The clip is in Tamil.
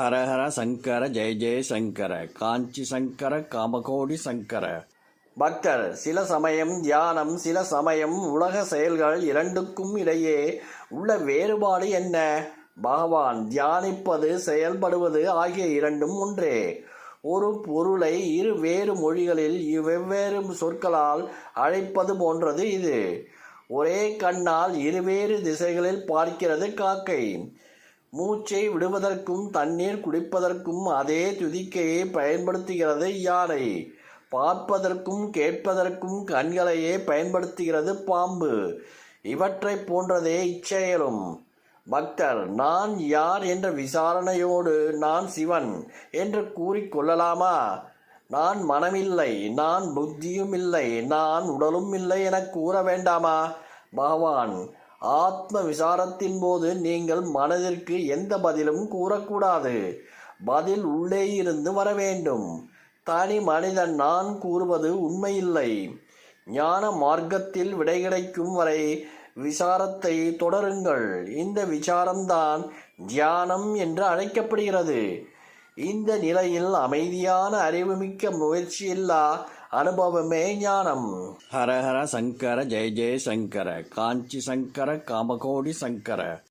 ஹரஹர சங்கர ஜெய ஜெய சங்கர காஞ்சி சங்கர காமகோடி சங்கர. பக்தர் சில சமயம் தியானம் சில சமயம் உலக செயல்கள் இரண்டுக்கும் இடையே உள்ள வேறுபாடு என்ன? பகவான் தியானிப்பது செயல்படுவது ஆகிய இரண்டும் ஒன்றே. ஒரு பொருளை இரு வேறு மொழிகளில் வெவ்வேறு சொற்களால் அழைப்பது போன்றது இது. ஒரே கண்ணால் இருவேறு திசைகளில் பார்க்கிறது காக்கை. மூச்சை விடுவதற்கும் தண்ணீர் குடிப்பதற்கும் அதே துதிக்கையை பயன்படுத்துகிறது யானை. பார்ப்பதற்கும் கேட்பதற்கும் கண்களையே பயன்படுத்துகிறது பாம்பு. இவற்றைப் போன்றதே இச்செயலும். பக்தர் நான் யார் என்ற விசாரணையோடு நான் சிவன் என்று கூறிக்கொள்ளலாமா நான் மனமில்லை நான் புத்தியும் இல்லை நான் உடலும் இல்லை என கூற வேண்டாமா? பகவான் ஆத்ம விசாரத்தின் போது நீங்கள் மனதிற்கு எந்த பதிலும் கூறக்கூடாது. பதில் உள்ளே இருந்து வர வேண்டும். தனி மனிதன் நான் கூறுவது உண்மையில்லை. ஞான மார்க்கத்தில் விடை கிடைக்கும் வரை விசாரத்தை தொடருங்கள். இந்த விசாரம்தான் தியானம் என்று அழைக்கப்படுகிறது. இந்த நிலையில் அமைதியான அறிவுமிக்க முயற்சியில்லா அனுபவமே ஞானம். ஹரஹர சங்கர ஜெய ஜெய சங்கர காஞ்சி சங்கர காமகோடி சங்கர.